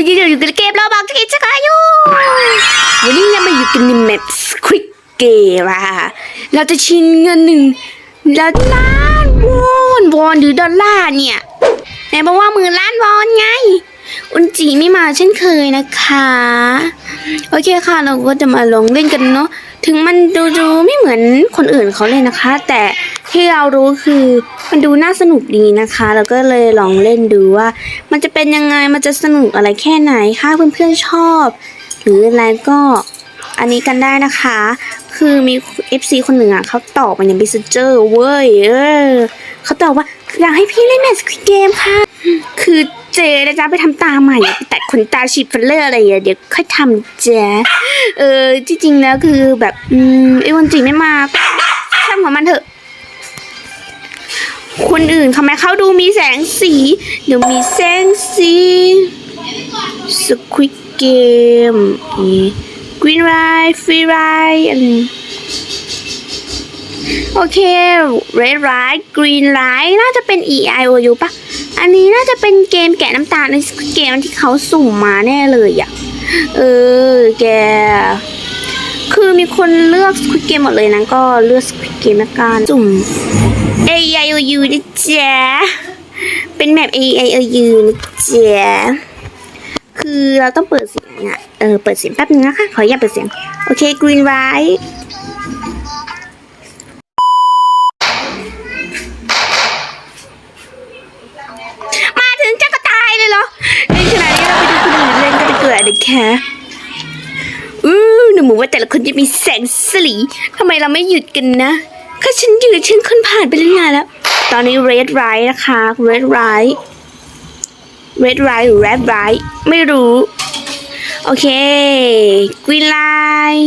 วันนี้เราอยู่กันเกมเราบอกกิจการอยู่วันนี้เรามาอยู่กันในแมปสควิกเกมอะเราจะชิงเงินหนึ่งแล้วล้านวอนวอนหรือดอลลาร์เนี่ยไหนบอกว่าหมื่นล้านวอนไง อุนจีไม่มาเช่นเคยนะคะ โอเคค่ะเราก็จะมาลองเล่นกันเนาะถึงมันดูดูไม่เหมือนคนอื่นเขาเลยนะคะ แต่ที่เรารู้คือ มันดูน่าสนุกดีนะคะเราก็เลยลองเล่นดูว่า มันจะเป็นยังไง มันจะสนุกอะไรแค่ไหน ถ้าเพื่อนๆชอบ หรืออะไรก็อันนี้กันได้นะคะ คือมี FC คนหนึ่งอะเขาตอบมาใน Messenger เว้ยเออเขาตอบว่าอยากให้พี่เล่นแมสควิเกมค่ะ คือเจนะจ๊ะไปทำตาใหม่อะไปตัดขนตาฉีดฟิลเลอร์อะไรอย่างเงี้ยเดี๋ยวค่อยทำแจ๊เออที่จริงแล้วคือแบบ อืมไอ้วันจริงไม่มาช่างของมันเถอะ คนอื่นทำไมเขาดูมีแสงสีเดี๋ยวมีแสงสีสควิกเกมกรีนไรฟรีไรอะไรโอเค red light green light น่าจะเป็น E I O U ปะอันนี้น่าจะเป็นเกมแกะน้ำตาลในเกมที่เขาสุ่มมาแน่เลยอะเออ แก คือมีคนเลือกสควิตเกมหมดเลยนะก็เลือกสควิตเกมละกันสุ่ม A I O U นะจ๊ะเป็นแมป A I O U นะจ๊ะคือเราต้องเปิดเสียงอะเออเปิดเสียงแป๊บนึงนะคะ ขออนุญาตเปิดเสียง โอเค green light มาถึงจะก็ตายเลยเหรอในขณะนี้เราไปดูคนอื่นเล่นกันดีกว่านะคะ อือหนูหมูว่าแต่ละคนจะมีแสงสลีทำไมเราไม่หยุดกันนะข้าฉันยืนฉันคนผ่านไปเรื่อยแล้ว ตอนนี้ red right นะคะ red right red right หรือ red right ไม่รู้ โอเค green light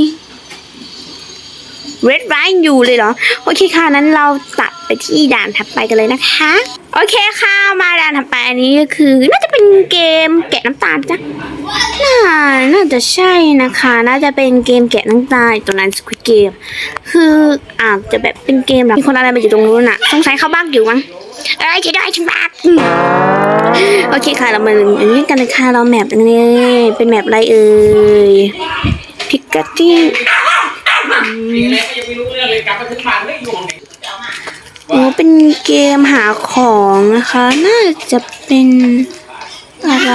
red line อยู่เลยเหรอ โอเคค่ะ นั้นเราตัดไปที่ด่านถัดไปกันเลยนะคะ โอเคค่ะ มาด่านถัดไปอันนี้ก็คือ น่าจะเป็นเกมแกะน้ำตาลจ้ะ น่าน่าจะใช่นะคะ น่าจะเป็นเกมแกะน้ำตาลตัวนั้นสควิตเกม คืออาจจะแบบเป็นเกมแบบมีคนอะไรมาอยู่ตรงนู้นอะสงสัยเขาบ้างอยู่มั้งเอ้ยช่วยด้วยฉันบ้าโอเคค่ะเรามาเล่นกันเลยค่ะเราแมปนี้เป็นแมปอะไรเอ่ยพิกาจี้โอ้เป็นเกมหาของนะคะ น่าจะเป็น อะไร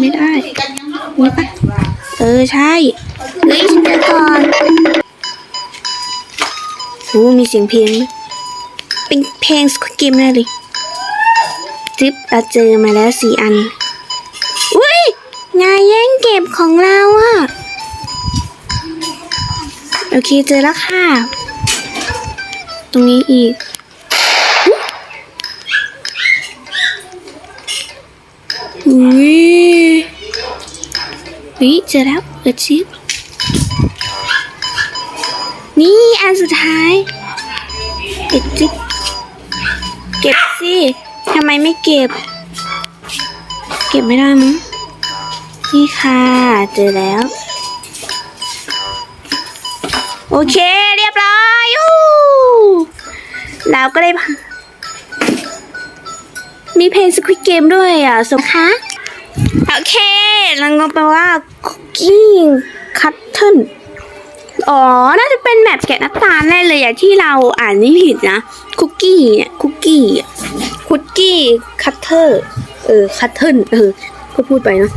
ไม่ได้นี่ปะเออใช่เฮ้ยฉันจอก่อนโอ้มีเสียงเพลง เป็นเพลงสกิมแน่เลยจิ๊บเราเจอมาแล้วสี่อัน อุ้ยนายแย่งเก็บของเราอะโอเคเจอแล้วค่ะ ตรงนี้อีก อุ้ยเฮ้ยเจอแล้วเปิดชิปนี่อันสุดท้ายเปิดชิปเก็บสิทำไมไม่เก็บ เก็บไม่ได้มั้งนี่ค่ะ เจอแล้ว โอเคเรียบร้อยยูเราก็ได้มีเพลงสควิตเกมด้วยอะสมคะ โอเคแล้วก็แปลว่าคุกกี้คัตเทิลอ๋อ น่าจะเป็นแมปแกะน้ำตาลแน่เลยอะที่เราอ่านไม่ผิดนะ คุกกี้เนี่ยคุกกี้คุกกี้คัตเตอร์เออคัตเทิลเออก็พูดไปเนะ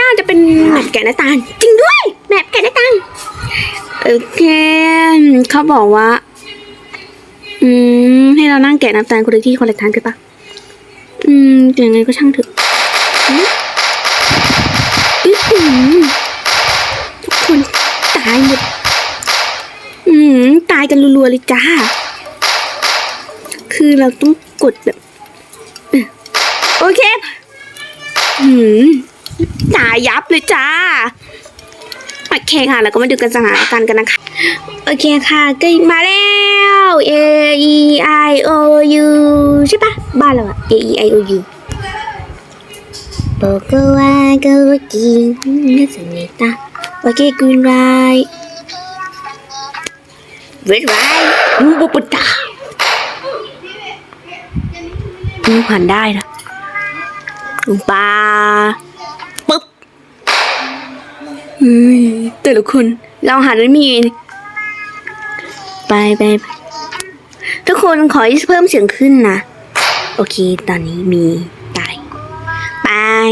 น่าจะเป็นแมปแกะน้ำตาล จริงด้วยแมปแกะน้ำตาลโอเคเขาบอกว่า อืม ให้เรานั่งแกะน้ำตาลคนละที่คนละทานกันปะอืมยังไงก็ช่างเถอะ อืออหือทุกคนตายหมดอืมตายกันรัวๆเลยจ้า คือเราต้องกดแบบโอเคอืมตายยับเลยจ้าโอเคค่ะ แล้วก็มาดูกันสถานการณ์กันนะคะ โอเคค่ะก็มาแล้ว A E I O U ใช่ปะบ้านเราอะ A E I O U 僕はごきなさめたわけぐらい。เวทไว้มูบปุตตามูผ่านไดนะปลาปึ๊บแต่ละคน เราหาไม่มีไปไปทุกคนขอให้เพิ่มเสียงขึ้นนะ โอเค ตอนนี้มี ไป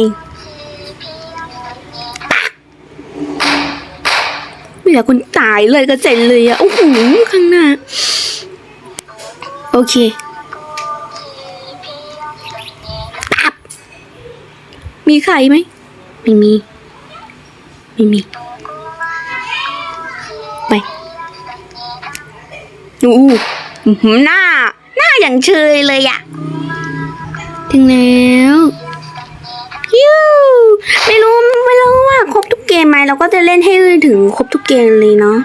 ไปไม่อยากคนตายเลยก็เจ๋งเลยอะโอ้โหข้างหน้า โอเคปั๊บมีใครไหมไม่มี ไม่มี ไปอูหือหน้า หน้าอย่างเชยเลยอะถึงแล้ว มไหมเราก็จะเล่นให้ถึงครบทุกเกมเลยเนาะ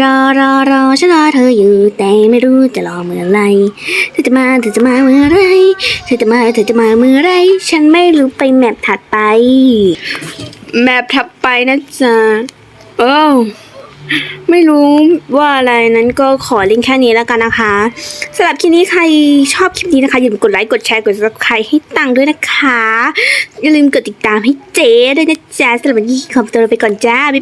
รอรอรอฉันรอเธออยู่ แต่ไม่รู้จะรอเมื่อไรเธอจะมาเธอจะมาเมื่อไรเธอจะมาเธอจะมาเมื่อไรฉันไม่รู้ไปแมปถัดไป แมปถัดไปนะจ๊ะโอ้ ไม่รู้ว่าอะไรนั้นก็ขอลิงก์แค่นี้แล้วกันนะคะสำหรับคลิปนี้ใครชอบคลิปนี้นะคะอย่าลืมกดไลค์กดแชร์กด subscribe ให้ตังด้วยนะคะ อย่าลืมกดติดตามให้เจ๊ด้วยนะจ๊ะสำหรับวันนี้ขอตัวไปก่อนจ้า